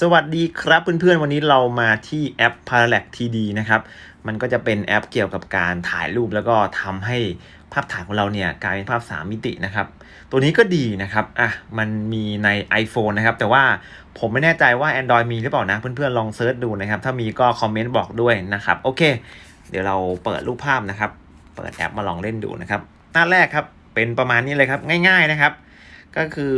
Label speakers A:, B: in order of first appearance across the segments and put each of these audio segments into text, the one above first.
A: สวัสดีครับเพื่อนๆ วันนี้เรามาที่แอป Parallax TD นะครับ มันก็จะเป็นแอปเกี่ยวกับการถ่ายรูปแล้วก็ทำให้ภาพถ่ายของเราเนี่ยกลายเป็นภาพ 3 มิตินะครับ ตัวนี้ก็ดีนะครับ อะ มันมีใน iPhone นะครับ แต่ว่าผมไม่แน่ใจว่า Android มีหรือเปล่านะ เพื่อนๆ ลองเซิร์ชดูนะครับ ถ้ามีก็คอมเมนต์บอกด้วยนะครับ โอเค เดี๋ยวเราเปิดรูปภาพนะครับ เปิดแอปมาลองเล่นดูนะครับ หน้าแรกครับ เป็นประมาณนี้เลยครับ ง่าย ๆ นะครับ ก็คือ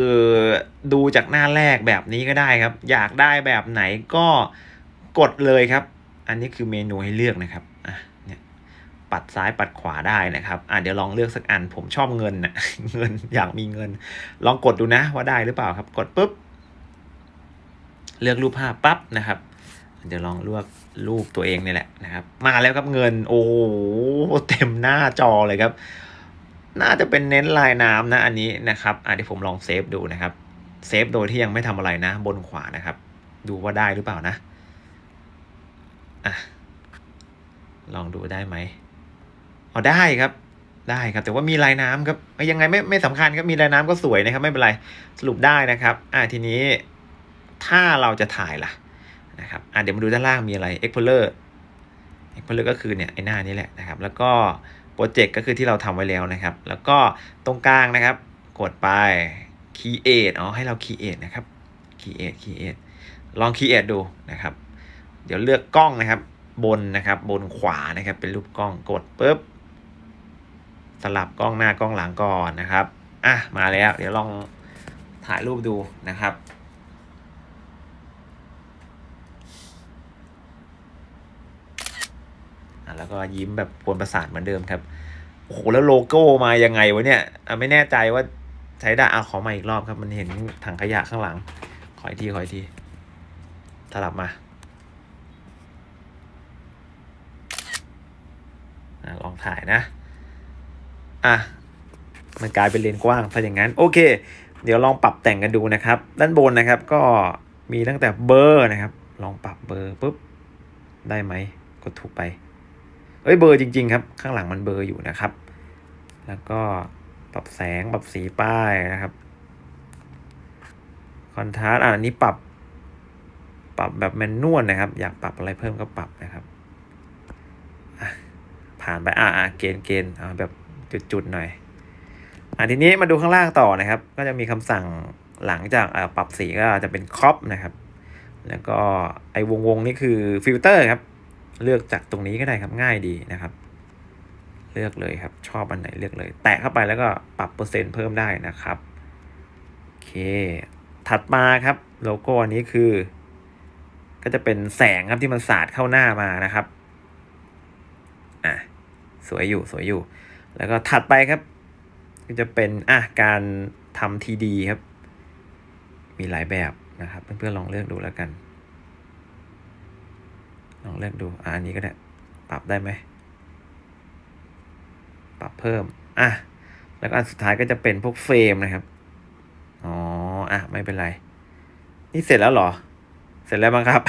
A: ดูจากหน้าแรกแบบนี้ก็ได้ครับ อยากได้แบบไหนก็กดเลยครับ อันนี้คือเมนูให้เลือกนะครับอะเนี่ยปัดซ้ายปัดขวาได้นะครับอะเดี๋ยวลองเลือกสักอันผมชอบเงินนะเงินอยากมีเงิน ลองกดดูนะว่าได้หรือเปล่าครับ กดปุ๊บ เลือกรูปภาพปั๊บนะครับเดี๋ยวลองเลือกรูปตัวเองนี่แหละนะครับ มาแล้วครับเงินโอ้เต็มหน้าจอเลยครับ น่าจะเป็นเน้นลายน้ำนะอันนี้นะครับอะเดี๋ยวผมลองเซฟดูนะครับเซฟโดยที่ยังไม่ทำอะไรนะ บนขวานะครับ ดูว่าได้หรือเปล่านะอะลองดูได้ไหมอ๋อได้ครับได้ครับ แต่ว่ามีลายน้ำครับยังไงไม่ไม่สำคัญครับมีลายน้ำก็สวยนะครับ ไม่เป็นไรสรุปได้นะครับอะทีนี้ถ้าเราจะถ่ายล่ะนะครับอะเดี๋ยวมาดูด้านล่างมีอะไร Explorer Explorer ก็คือเนี่ยไอ้หน้านี้แหละนะครับ แล้วก็ โปรเจกต์ก็คือที่เราทำไว้แล้วนะครับ แล้วก็ตรงกลางนะครับ กดไป create อ๋อให้เรา create นะครับ create create ลอง create ดูนะครับ เดี๋ยวเลือกกล้องนะครับ บนนะครับ บนขวานะครับ เป็นรูปกล้องกดปุ๊บสลับกล้องหน้ากล้องหลังก่อนนะครับอะมาแล้ว เดี๋ยวลองถ่ายรูปดูนะครับ อะ แล้วก็ยิ้มแบบกวนประสาทเหมือนเดิมครับโอ้โหแล้วโลโก้มายังไงวะเนี่ยอะไม่แน่ใจว่าใช้ได้อะขอมาอีกรอบครับ มันเห็นถังขยะข้างหลัง ขออีกทีขออีกทีสลับมาลองถ่ายนะ อะ มันกลายเป็นเลนกว้างถ้าอย่างนั้น โอเค เดี๋ยวลองปรับแต่งกันดูนะครับ ด้านบนนะครับก็มีตั้งแต่เบอร์นะครับ ลองปรับเบอร์ปุ๊บ ได้ไหม กดถูกไป เอ้ยเบอร์จริง ๆ ครับ ข้างหลังมันเบอร์อยู่นะครับ แล้วก็ปรับแสงปรับสีป้ายนะครับคอนทราสต์อันนี้ปรับ ปรับแบบแมนนวลนะครับ อยากปรับอะไรเพิ่มก็ปรับนะครับผ่านไปอะอะเกณฑ์เกณฑ์เอาแบบจุดๆหน่อยอะทีนี้มาดูข้างล่างต่อนะครับ ก็จะมีคำสั่งหลังจากอะปรับสีก็จะเป็นครอปนะครับ แล้วก็ไอ้วงวงๆนี่คือฟิลเตอร์ครับ เลือกจากตรงนี้ก็ได้ครับง่ายดีนะครับ เลือกเลยครับ ชอบอันไหนเลือกเลย แตะเข้าไปแล้วก็ปรับเปอร์เซ็นต์เพิ่มได้นะครับโอเค ถัดมาครับโลโก้อันนี้คือ ก็จะเป็นแสงครับที่มันสาดเข้าหน้ามานะครับอะสวยอยู่สวยอยู่ แล้วก็ถัดไปครับ ก็จะเป็นอะการทำทีดีครับ มีหลายแบบนะครับ เพื่อนๆลองเลือกดูแล้วกัน ลองเลือกดูอะอันนี้ก็ได้ปรับได้ไหมปรับเพิ่มอะแล้วก็อันสุดท้ายก็จะเป็นพวกเฟรมนะครับอ๋ออะไม่เป็นไร นี่เสร็จแล้วหรอ เสร็จแล้วมั้งครับ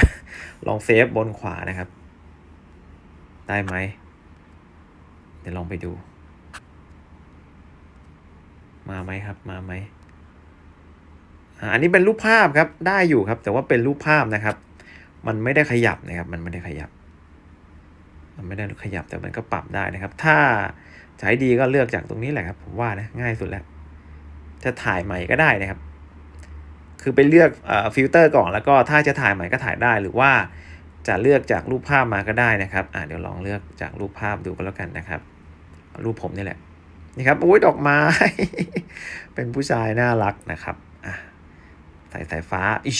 A: ลองเซฟบนขวานะครับ ได้ไหมเดี๋ยวลองไปดู มาไหมครับ มาไหมอ่าอันนี้เป็นรูปภาพครับ ได้อยู่ครับ แต่ว่าเป็นรูปภาพนะครับ มันไม่ได้ขยับนะครับ มันไม่ได้ขยับ มันไม่ได้ขยับแต่มันก็ปรับได้นะครับ ถ้าให้ดีก็เลือกจากตรงนี้แหละครับ ผมว่านะง่ายสุดแล้ว จะถ่ายใหม่ก็ได้นะครับ คือไปเลือกเอ่อฟิลเตอร์ก่อนแล้วก็ถ้าจะถ่ายใหม่ก็ถ่ายได้หรือว่าจะเลือกจากรูปภาพมาก็ได้นะครับ อ่าเดี๋ยวลองเลือกจากรูปภาพดูก็แล้วกันนะครับ รูปผมนี่แหละนี่ครับอุ้ยดอกไม้ เป็นผู้ชายน่ารักนะครับอะใส่สายฟ้าอิ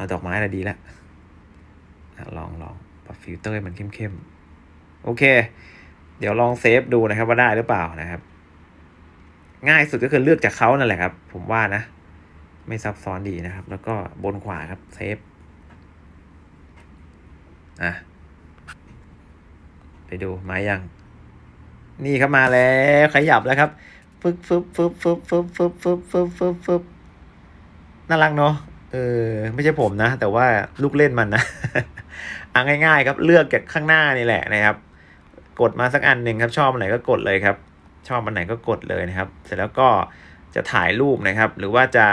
A: เอาดอกไม้อะไรดีละลองลองปรับฟิลเตอร์มันเข้มๆ โอเค เดี๋ยวลองเซฟดูนะครับว่าได้หรือเปล่านะครับ ง่ายสุดก็คือเลือกจากเขานั่นแหละครับ ผมว่านะ ไม่ซับซ้อนดีนะครับ แล้วก็บนขวาครับเซฟอะไปดูมายัง นี่ครับมาแล้วขยับแล้วครับฟึบฟึบฟึบฟึบฟึบฟึบฟึบฟึบฟึบฟึบน่ารักเนาะ เออไม่ใช่ผมนะ แต่ว่าลูกเล่นมันนะอะง่ายๆ ครับเลือกจากข้างหน้านี่แหละนะครับ กดมาสักอันหนึ่งครับชอบอันไหนก็กดเลยครับ ชอบอันไหนก็กดเลยนะครับ เสร็จแล้วก็จะถ่ายรูปนะครับ หรือว่าจะ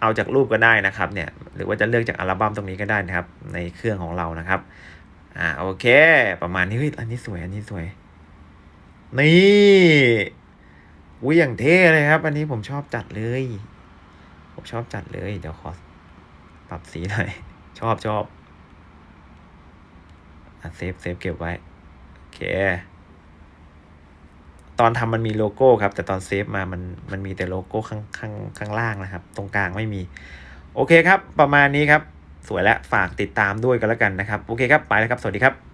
A: เอาจากรูปก็ได้นะครับเนี่ยหรือว่าจะเลือกจากอัลบั้มตรงนี้ก็ได้นะครับ ในเครื่องของเรานะครับอ่าโอเค ประมาณนี้เฮ้ยอันนี้สวยอันนี้สวย นี่อุ้ยอย่างเท่เลยครับ อันนี้ผมชอบจัดเลย ผมชอบจัดเลย เดี๋ยวขอปรับสีหน่อย ชอบชอบอะเซฟเซฟเก็บไว้ โอเค ตอนทำมันมีโลโก้ครับ แต่ตอนเซฟมามันมันมีแต่โลโก้ข้างข้างข้างล่างนะครับ ตรงกลางไม่มี โอเคครับ ประมาณนี้ครับ สวยแล้วฝากติดตามด้วยกันแล้วกันนะครับ โอเคครับ ไปแล้วครับ สวัสดีครับ